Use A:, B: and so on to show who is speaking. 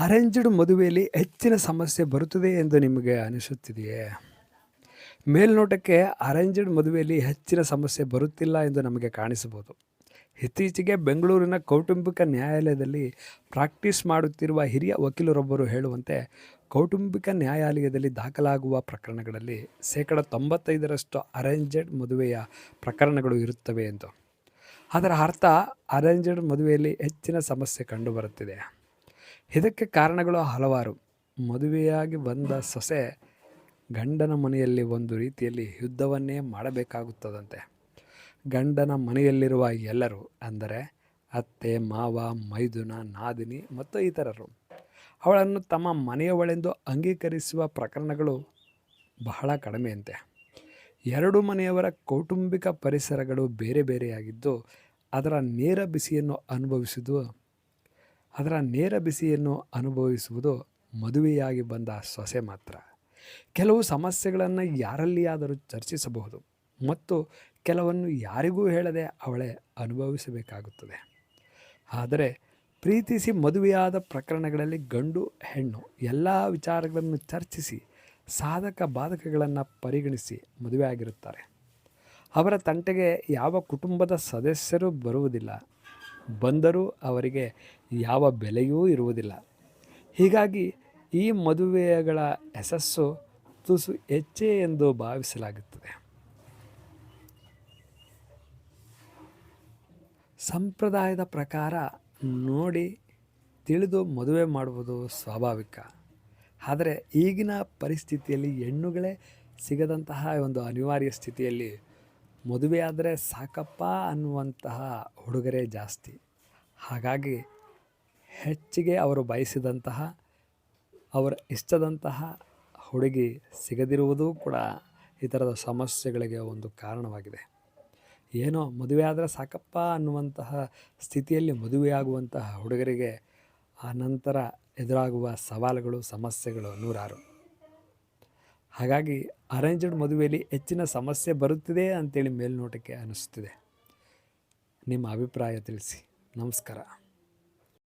A: Arranged ಮದುವೆಯಲ್ಲಿ ಹೆಚ್ಚಿನ ಸಮಸ್ಯೆ ಬರುತ್ತದೆ ಎಂದು ನಿಮಗೆ ಅನಿಸುತ್ತಿದೆಯೇ? ಮೇಲ್ನೋಟಕ್ಕೆ ಅರೇಂಜ್ಡ್ ಮದುವೆಯಲ್ಲಿ ಹೆಚ್ಚಿನ ಸಮಸ್ಯೆ ಬರುತ್ತಿಲ್ಲ ಎಂದು ನಮಗೆ ಕಾಣಿಸಬಹುದು. ಇತ್ತೀಚೆಗೆ ಬೆಂಗಳೂರಿನ ಕೌಟುಂಬಿಕ ನ್ಯಾಯಾಲಯದಲ್ಲಿ ಪ್ರಾಕ್ಟೀಸ್ ಮಾಡುತ್ತಿರುವ ಹಿರಿಯ ವಕೀಲರೊಬ್ಬರು ಹೇಳುವಂತೆ, ಕೌಟುಂಬಿಕ ನ್ಯಾಯಾಲಯದಲ್ಲಿ ದಾಖಲಾಗುವ ಪ್ರಕರಣಗಳಲ್ಲಿ ಶೇಕಡ ತೊಂಬತ್ತೈದರಷ್ಟು ಅರೇಂಜ್ಡ್ ಮದುವೆಯ ಪ್ರಕರಣಗಳು ಇರುತ್ತವೆ ಎಂದು. ಅದರ ಅರ್ಥ, ಅರೇಂಜ್ಡ್ ಮದುವೆಯಲ್ಲಿ ಹೆಚ್ಚಿನ ಸಮಸ್ಯೆ ಕಂಡುಬರುತ್ತಿದೆ. ಇದಕ್ಕೆ ಕಾರಣಗಳು ಹಲವಾರು. ಮದುವೆಯಾಗಿ ಬಂದ ಸೊಸೆ ಗಂಡನ ಮನೆಯಲ್ಲಿ ಒಂದು ರೀತಿಯಲ್ಲಿ ಯುದ್ಧವನ್ನೇ ಮಾಡಬೇಕಾಗುತ್ತದಂತೆ. ಗಂಡನ ಮನೆಯಲ್ಲಿರುವ ಎಲ್ಲರೂ, ಅಂದರೆ ಅತ್ತೆ, ಮಾವ, ಮೈದುನ, ನಾದಿನಿ ಮತ್ತು ಇತರರು, ಅವಳನ್ನು ತಮ್ಮ ಮನೆಯವಳೆಂದು ಅಂಗೀಕರಿಸುವ ಪ್ರಕರಣಗಳು ಬಹಳ ಕಡಿಮೆಯಂತೆ. ಎರಡು ಮನೆಯವರ ಕೌಟುಂಬಿಕ ಪರಿಸರಗಳು ಬೇರೆ ಬೇರೆಯಾಗಿದ್ದು, ಅದರ ನೇರ ಬಿಸಿಯನ್ನು ಅನುಭವಿಸುವುದು ಅದರ ನೇರ ಬಿಸಿಯನ್ನು ಅನುಭವಿಸುವುದು ಮದುವೆಯಾಗಿ ಬಂದ ಸೊಸೆ ಮಾತ್ರ. ಕೆಲವು ಸಮಸ್ಯೆಗಳನ್ನು ಯಾರಲ್ಲಿಯಾದರೂ ಚರ್ಚಿಸಬಹುದು ಮತ್ತು ಕೆಲವನ್ನು ಯಾರಿಗೂ ಹೇಳದೆ ಅವಳೇ ಅನುಭವಿಸಬೇಕಾಗುತ್ತದೆ. ಆದರೆ ಪ್ರೀತಿಸಿ ಮದುವೆಯಾದ ಪ್ರಕರಣಗಳಲ್ಲಿ ಗಂಡು, ಹೆಣ್ಣು ಎಲ್ಲ ವಿಚಾರಗಳನ್ನು ಚರ್ಚಿಸಿ ಸಾಧಕ ಬಾಧಕಗಳನ್ನು ಪರಿಗಣಿಸಿ ಮದುವೆಯಾಗಿರುತ್ತಾರೆ. ಅವರ ತಂಟೆಗೆ ಯಾವ ಕುಟುಂಬದ ಸದಸ್ಯರು ಬರುವುದಿಲ್ಲ. ಬಂದರೂ ಅವರಿಗೆ ಯಾವ ಬೆಲೆಯೂ ಇರುವುದಿಲ್ಲ. ಹೀಗಾಗಿ ಈ ಮದುವೆಗಳ ಯಶಸ್ಸು ತುಸು ಹೆಚ್ಚೇ ಎಂದು ಭಾವಿಸಲಾಗುತ್ತದೆ. ಸಂಪ್ರದಾಯದ ಪ್ರಕಾರ ನೋಡಿ ತಿಳಿದು ಮದುವೆ ಮಾಡುವುದು ಸ್ವಾಭಾವಿಕ. ಆದರೆ ಈಗಿನ ಪರಿಸ್ಥಿತಿಯಲ್ಲಿ ಹೆಣ್ಣುಗಳೇ ಸಿಗದಂತಹ ಒಂದು ಅನಿವಾರ್ಯ ಸ್ಥಿತಿಯಲ್ಲಿ ಮದುವೆ ಆದರೆ ಸಾಕಪ್ಪ ಅನ್ನುವಂತಹ ಹುಡುಗರೇ ಜಾಸ್ತಿ. ಹಾಗಾಗಿ ಹೆಚ್ಚಿಗೆ ಅವರು ಬಯಸಿದಂತಹ, ಅವರ ಇಷ್ಟದಂತಹ ಹುಡುಗಿ ಸಿಗದಿರುವುದೂ ಕೂಡ ಈ ಥರದ ಸಮಸ್ಯೆಗಳಿಗೆ ಒಂದು ಕಾರಣವಾಗಿದೆ. ಏನೋ ಮದುವೆ ಆದರೆ ಸಾಕಪ್ಪ ಅನ್ನುವಂತಹ ಸ್ಥಿತಿಯಲ್ಲಿ ಮದುವೆಯಾಗುವಂತಹ ಹುಡುಗರಿಗೆ ಆ ನಂತರ ಎದುರಾಗುವ ಸವಾಲುಗಳು, ಸಮಸ್ಯೆಗಳು ನೂರಾರು. ಹಾಗಾಗಿ ಅರೇಂಜ್ಡ್ ಮದುವೆಯಲ್ಲಿ ಹೆಚ್ಚಿನ ಸಮಸ್ಯೆ ಬರುತ್ತಿದೆ ಅಂತೇಳಿ ಮೇಲ್ನೋಟಕ್ಕೆ ಅನ್ನಿಸ್ತಿದೆ ನಿಮ್ಮ ಅಭಿಪ್ರಾಯ ತಿಳಿಸಿ. ನಮಸ್ಕಾರ.